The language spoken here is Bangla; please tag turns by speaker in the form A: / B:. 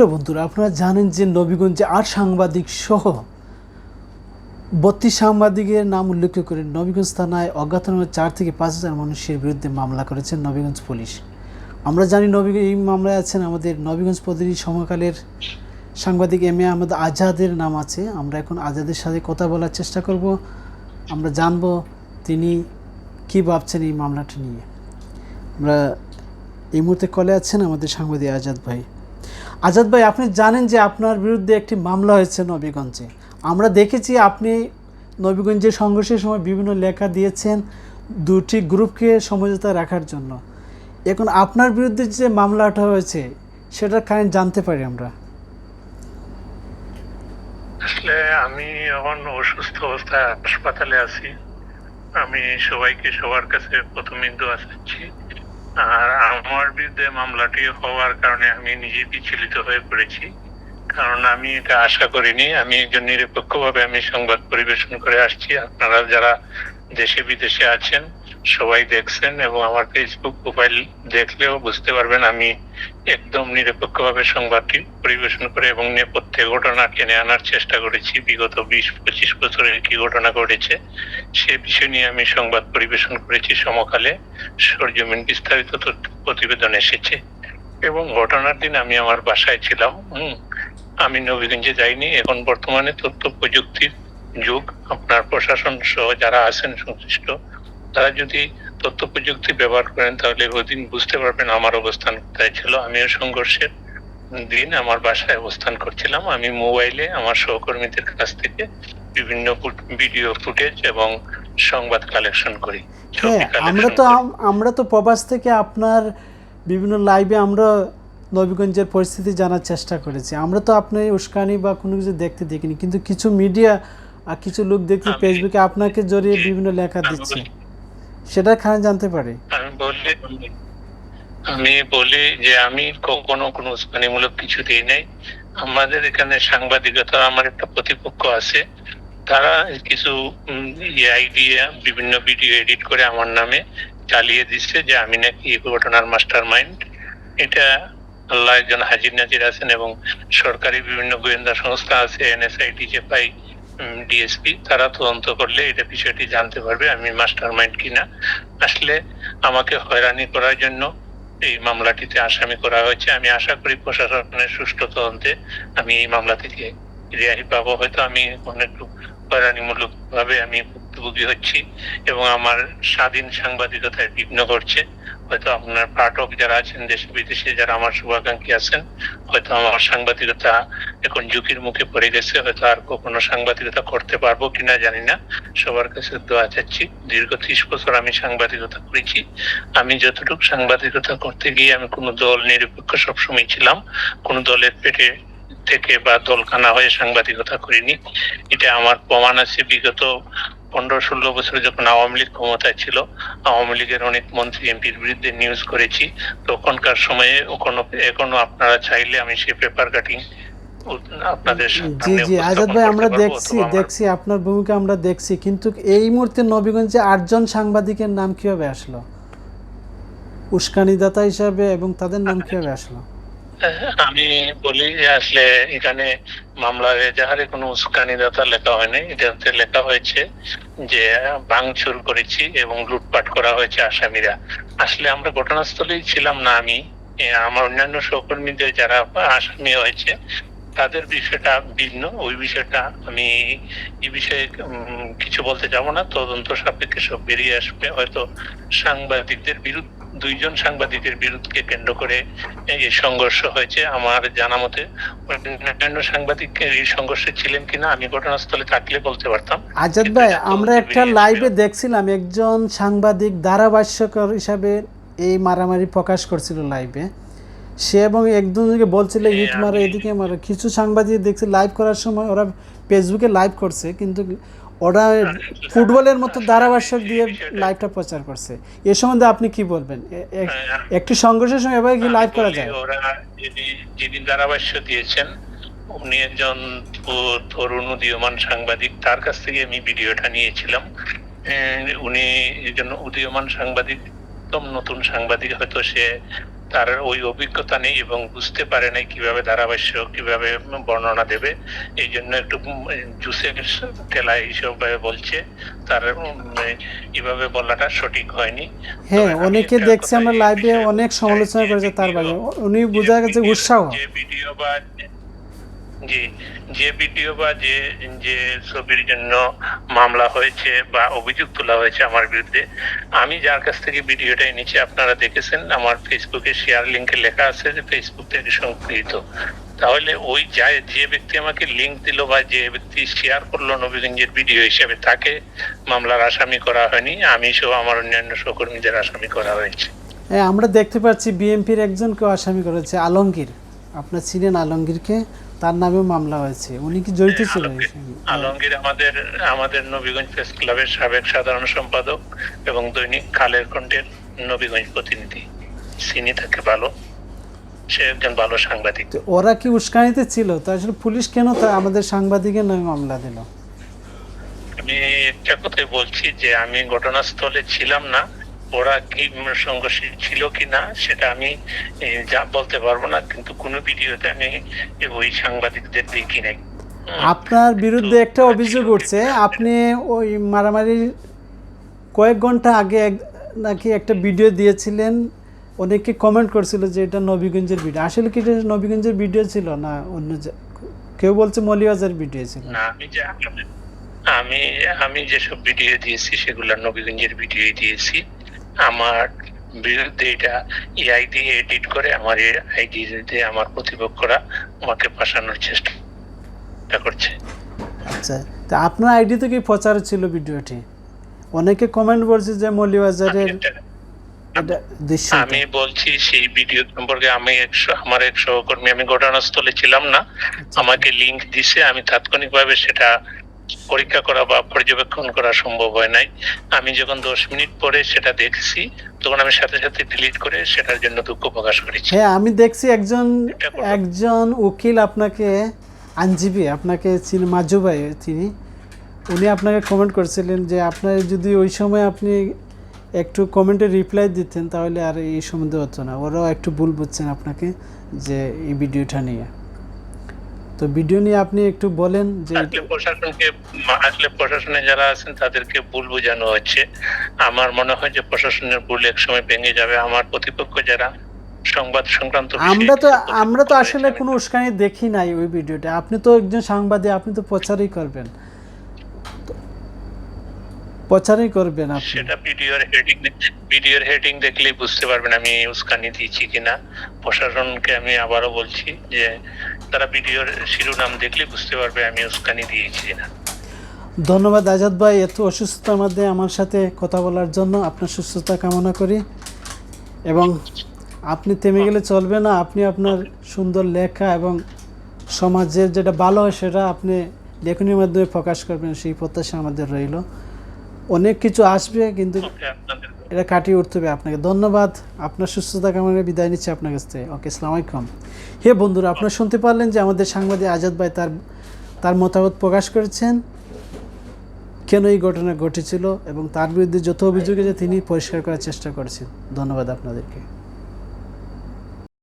A: সুপ্রিয় বন্ধুরা, আপনারা জানেন যে নবীগঞ্জে আট সাংবাদিক সহ বত্রিশ সাংবাদিকের নাম উল্লেখ করে নবীগঞ্জ থানায় অজ্ঞাতনামা চার থেকে পাঁচ হাজার মানুষের বিরুদ্ধে মামলা করেছেন নবীগঞ্জ পুলিশ। আমরা জানি নবী এই মামলায় আছেন আমাদের নবীগঞ্জ প্রতিনিধি সমকালের সাংবাদিক এম এ আহমদ আজাদের নাম আছে। আমরা এখন আজাদের সাথে কথা বলার চেষ্টা করব। আমরা জানব তিনি কি ভাবছেন এই মামলাটা নিয়ে। আমরা এই মুহূর্তে কলে আছেন আমাদের সাংবাদিক আজাদ ভাই। আজাদ ভাই, আপনি জানেন যে আপনার বিরুদ্ধে একটি মামলা হয়েছে নবীগঞ্জে। আমরা দেখেছি আপনি নবীগঞ্জে সংঘর্ষের সময় বিভিন্ন লেখা দিয়েছেন দুটি গ্রুপকে সমঝোতা রাখার জন্য। এখন আপনার বিরুদ্ধে যে মামলাটা হয়েছে সেটা কারেন্ট জানতে পারি আমরা।
B: আসলে আমি এখন অসুস্থ অবস্থায় হাসপাতালে আছি। আমি সবাইকে সবার কাছে প্রথমে দোয়া চাচ্ছি। আর আমার বিরুদ্ধে মামলাটি হওয়ার কারণে আমি নিজে বিচলিত হয়ে পড়েছি। কারণ আমি এটা আশা করিনি। আমি একজন নিরপেক্ষভাবে আমি সংবাদ পরিবেশন করে আসছি। আপনারা যারা দেশে, বিদেশে আছেন, সবাই দেখছেন এবং আমার ফেসবুক প্রোফাইল দেখলেও বুঝতে পারবেন আমি একদম নিরপেক্ষভাবে সংবাদটি পরিবেশন করে এবং নেপথ্যে ঘটনা টেনে আনার চেষ্টা করেছি। বিগত বিশ, পঁচিশ বছরের কি ঘটনা ঘটেছে সে বিষয় নিয়ে আমি সংবাদ পরিবেশন করেছি। সমকালে সরজমিন বিস্তারিত প্রতিবেদন এসেছে এবং ঘটনার দিন আমি আমার বাসায় ছিলাম, হম। আমি নবীগঞ্জে যাইনি। এখন বর্তমানে তথ্য প্রযুক্তির যুগ। আপনার প্রশাসন সহ যারা আছেন সংশ্লিষ্ট তারা যদি তথ্য প্রযুক্তি ব্যবহার করেন তাহলে ওদিন বুঝতে পারবেন আমার অবস্থান কোথায় ছিল। আমিও সংঘর্ষের দিন আমার বাসায় অবস্থান করছিলাম। আমি মোবাইলে আমার সহকর্মীদের কাছ থেকে বিভিন্ন ভিডিও ফুটেজ এবং সংবাদ কালেকশন করি।
A: হ্যাঁ আমরা তো আমরা তো প্রবাস থেকে আপনার বিভিন্ন লাইভে আমরা নবীগঞ্জের পরিস্থিতি জানার চেষ্টা করেছি। আমরা তো আপনার উস্কানি বা কোনো কিছু দেখতে দেখিনি কিন্তু কিছু মিডিয়া আর কিছু লোক
B: আমি-
A: ফেসবুকে আপনাকে জড়িয়ে বিভিন্ন লেখা দিচ্ছে। সেটা খান জানতে পারি।
B: আমি বলি যে আমি কখনো কোনো উস্কানিমূলক কিছু দিই নাই। আমাদের এখানে সাংবাদিকতা আমার একটা প্রতিপক্ষ আছে। তারা কিছু এআই দিয়ে বিভিন্ন ভিডিও এডিট করে আমার নামে চালিয়ে দিচ্ছে যে আমি নাকি এই ঘটনার মাস্টার মাইন্ড এটা আল্লাহ একজন হাজির নাজির আছেন এবং সরকারি বিভিন্ন গোয়েন্দা সংস্থা আছে এনএসআই ডিজেপাই ডিএসপি তারা তদন্ত করলে এটা বিষয়টি জানতে পারবে, আমি মাস্টার মাইন্ড কিনা। আসলে আমাকে হয়রানি করার জন্য এই মামলাটিতে আসামি করা হয়েছে। আমি আশা করি প্রশাসনের সুষ্ঠু তদন্তে আমি এই মামলা থেকে রেহাই পাবো। হয়তো আমি অনেক হয়রানিমূলক ভাবে আমি ভুক্তভোগী হচ্ছি এবং আমার স্বাধীন সাংবাদিকতায় বিঘ্ন করছে হয়তো আপনার পাঠক যারা আছেন, দেশে বিদেশে যারা আমার শুভাকাঙ্ক্ষী আছেন, হয়তো আমার সাংবাদিকতা এখন ঝুঁকির মুখে পড়ে গেছে, হয়তো আর কখনো সাংবাদিকতা করতে পারব কিনা জানি না। সবার কাছে দোয়া চাচ্ছি, দীর্ঘ ত্রিশ বছর আমি সাংবাদিকতা করেছি। আমি যতটুকু সাংবাদিকতা করতে গিয়ে আমি কোনো দল নিরপেক্ষ সবসময় ছিলাম, কোনো দলের পেটে থেকে বা দলখানা হয়ে সাংবাদিকতা করিনি। এটা আমার প্রমাণ আছে। বিগত পনেরো ষোলো বছর যখন আওয়ামী লীগ ক্ষমতায় ছিল আওয়ামী লীগের অনেক মন্ত্রী এমপির বিরুদ্ধে নিউজ করেছি। তখনকার সময়ে এখনও এখনও আপনারা চাইলে আমি সে পেপার কাটিং আপনাদের
A: জি জি আজাদ ভাই আমরা দেখছি দেখছি আপনার ভূমিকা আমরা দেখছি। কিন্তু এই মুহূর্তে নবীগঞ্জে আটজন সাংবাদিকের নাম কীভাবে আসলো? উস্কানিদাতা হিসাবে এবং তাদের নাম কীভাবে আসলো?
B: আমি বলি যে আসলে এখানে মামলার এজাহারে কোনো উস্কানিদাতা লেখা হয়নি। এটাতে লেখা হয়েছে যে ভাঙচুর করেছি এবং লুটপাট করা হয়েছে আসামিরা। আসলে আমরা ঘটনাস্থলেই ছিলাম না আমি। আমার অন্যান্য সহকর্মীদের যারা আসামি হয়েছে, তাদের বিষয়টা ভিন্ন। ওই বিষয়টা আমি এই বিষয়ে কিছু বলতে যাব না। তদন্ত সাপেক্ষে সব বেরিয়ে আসবে। হয়তো সাংবাদিকদের বিরুদ্ধে দুইজন সাংবাদিকের বিরুদ্ধে কেন্দ্র করে এই সংঘর্ষ হয়েছে আমার জানা মতে। অন্যান্য সাংবাদিক এই সংঘর্ষে ছিলেন কিনা আমি ঘটনাস্থলে থাকলে বলতে পারতাম।
A: আজাদ ভাই আমরা একটা লাইভে দেখছিলাম একজন সাংবাদিক ধারাভাষ্যকর হিসাবে এই মারামারি প্রকাশ করছিল লাইভে সে এবং একজনকে বলছিল ইট মারো এদিকে মারো। কিছু সাংবাদিক দেখছি লাইভ করার সময় ওরা ফেসবুকে লাইভ করছে কিন্তু ওরা ফুটবলের মতো ধারাভাষ্যক দিয়ে লাইভটা প্রচার করছে। এ সম্বন্ধে আপনি কি বলবেন? এ-
B: হ্যাঁ,
A: একটি সংঘর্ষের সময় এভাবে কি লাইভ করা যায়?
B: ওরা যিনি- ধারাভাষ্য দিয়েছেন উনি একজন তরু- তরুণ উদীয়মান সাংবাদিক তার কাছ থেকে আমি ভিডিওটা নিয়েছিলাম। উনি একজন উদীয়মান সাংবাদিক একদম নতুন সাংবাদিক হয়তো সে তার ওই অভিজ্ঞতা নেই এবং বুঝতে পারে নাই কীভাবে ধারাভাষ্য কীভাবে বর্ণনা দেবে। এই জন্য একটু জুসের তেলায় এইসব বলছে। তার এভাবে বলাটা সঠিক হয়নি।
A: হ্যাঁ অনেকে দেখছে আমরা লাইভে অনেক সমালোচনা করেছে তার
B: বাইরে
A: উনি বোঝা গেছে উৎসাহ।
B: ভিডিও বা জি, যে ভিডিও বা যে যে ছবির জন্য মামলা হয়েছে বা অভিযোগ তোলা হয়েছে আমার বিরুদ্ধে, আমি যার কাছ থেকে ভিডিওটা এনেছি, আপনারা দেখেছেন, আমার ফেসবুকে শেয়ার লিংকে লেখা আছে যে ফেসবুক থেকে সংগৃহীত। তাহলে ওই যায়, যে ব্যক্তি আমাকে লিঙ্ক দিল বা যে ব্যক্তি শেয়ার করল নবীগঞ্জের ভিডিও হিসেবে, তাকে মামলার আসামি করা হয়নি, আমি সহ আমার অন্যান্য সহকর্মীদের আসামি করা হয়েছে।
A: হ্যাঁ আমরা দেখতে পাচ্ছি বিএনপির একজনকে আসামি করেছে, আলমগীর। আপনার ছিলেন আলমগীরকে? তার নামেও মামলা হয়েছে। উনি কি জড়িত ছিল
B: আলমগীর আমাদের আমাদের নবীগঞ্জ প্রেস ক্লাবের সাবেক সাধারণ সম্পাদক এবং দৈনিক খালের কণ্ঠের নবীগঞ্জ প্রতিনিধি। চিনি তাকে ভালো। সে একজন ভালো সাংবাদিক।
A: ওরা কি উস্কানিতে ছিল? তো আসলে পুলিশ কেন তা আমাদের সাংবাদিকের নামে মামলা দিল?
B: আমি একটা কথাই বলছি যে আমি ঘটনাস্থলে ছিলাম না। ওরা কি সংঘর্ষিত ছিল কি না সেটা আমি যা বলতে পারব না কিন্তু কোনো ভিডিওতে আমি ওই সাংবাদিকদের দেখি নাই।
A: আপনার বিরুদ্ধে একটা অভিযোগ উঠছে আপনি ওই মারামারির কয়েক ঘণ্টা আগে নাকি একটা ভিডিও দিয়েছিলেন অনেকে কমেন্ট করছিল যে এটা নবীগঞ্জের ভিডিও? আসলে কি এটা নবীগঞ্জের ভিডিও ছিল না অন্য কেউ বলছে মলিবাজার ভিডিও ছিল?
B: না আমি যে আমি আমি যেসব ভিডিও দিয়েছি সেগুলো নবীগঞ্জের ভিডিও দিয়েছি। আমার বিরুদ্ধে এটা এআই দিয়ে এডিট করে আমার আইডি দিয়ে আমার প্রতিপক্ষরা আমাকে ফাঁসানোর চেষ্টা করছে।
A: আচ্ছা তা আপনার আইডি থেকে প্রচার ছিল ভিডিওটি? অনেকে কমেন্ট করছে যে মলিবাজারের
B: আমি বলছি সেই ভিডিও সম্পর্কে আমি এক স- আমার এক সহকর্মী আমি ঘটনাস্থলে ছিলাম না। আমাকে লিংক দিছে আমি তাৎক্ষণিকভাবে সেটা পরীক্ষা করা বা পর্যবেক্ষণ করা সম্ভব হয় নাই। আমি যখন দশ মিনিট পরে সেটা দেখছি তখন আমি সাথে সাথে ডিলিট করে সেটার জন্য দুঃখ প্রকাশ করেছি।
A: হ্যাঁ আমি দেখছি একজন একজন উকিল আপনাকে আইনজীবী আপনাকে চিনি মাজু ভাই তিনি। উনি আপনাকে কমেন্ট করেছিলেন যে আপনার যদি ওই সময় আপনি একটু কমেন্টে রিপ্লাই দিতেন তাহলে আর এই সম্বন্ধে হতো না। ওরাও একটু ভুল বুঝছেন আপনাকে যে এই ভিডিওটা নিয়ে। তো ভিডিও নিয়ে আপনি একটু বলেন যে
B: আসলে প্রশাসনকে আসলে প্রশাসনে যারা আছেন তাদেরকে ভুল বোঝানো হচ্ছে। আমার মনে হয় যে প্রশাসনের ভুল এক সময় ভেঙে যাবে। আমার প্রতিপক্ষ যারা সংবাদ সংক্রান্ত
A: আমরা তো আমরা তো আসলে কোনো উস্কানি দেখি নাই ওই ভিডিওটা। আপনি তো একজন সাংবাদিক আপনি তো প্রচারই করবেন। প্রচারই করবেন আপনি।
B: সেটা ভিডিওর হেডিং ভিডিওর হেডিং দেখলেই বুঝতে পারবেন আমি উস্কানি দিয়েছি কিনা। প্রশাসনকে আমি আবারও বলছি যে তারা ভিডিওর শিরোনাম দেখলে বুঝতে পারবে আমি উস্কানি দিয়েছি কিনা।
A: ধন্যবাদ আজাদ ভাই এত অসুস্থতার মধ্যে আমার সাথে কথা বলার জন্য আপনার সুস্থতা কামনা করি। এবং আপনি থেমে গেলে চলবে না আপনি আপনার সুন্দর লেখা এবং সমাজের যেটা ভালো হয় সেটা আপনি লেখনীর মাধ্যমে প্রকাশ করবেন সেই প্রত্যাশা আমাদের রইল। অনেক কিছু আসবে কিন্তু এটা কাটিয়ে উঠতে হবে আপনাকে। ধন্যবাদ। আপনার সুস্থতা কামনা বিদায় নিচ্ছি আপনার কাছ থেকে। ওকে সালাম আলাইকুম। হে বন্ধুরা আপনারা শুনতে পারলেন যে আমাদের সাংবাদিক আজাদ ভাই তার তার মতামত প্রকাশ করেছেন। কেন এই ঘটনা ঘটেছিল এবং তার বিরুদ্ধে যত অভিযোগ আছে তিনি পরিষ্কার করার চেষ্টা করেছেন। ধন্যবাদ আপনাদেরকে।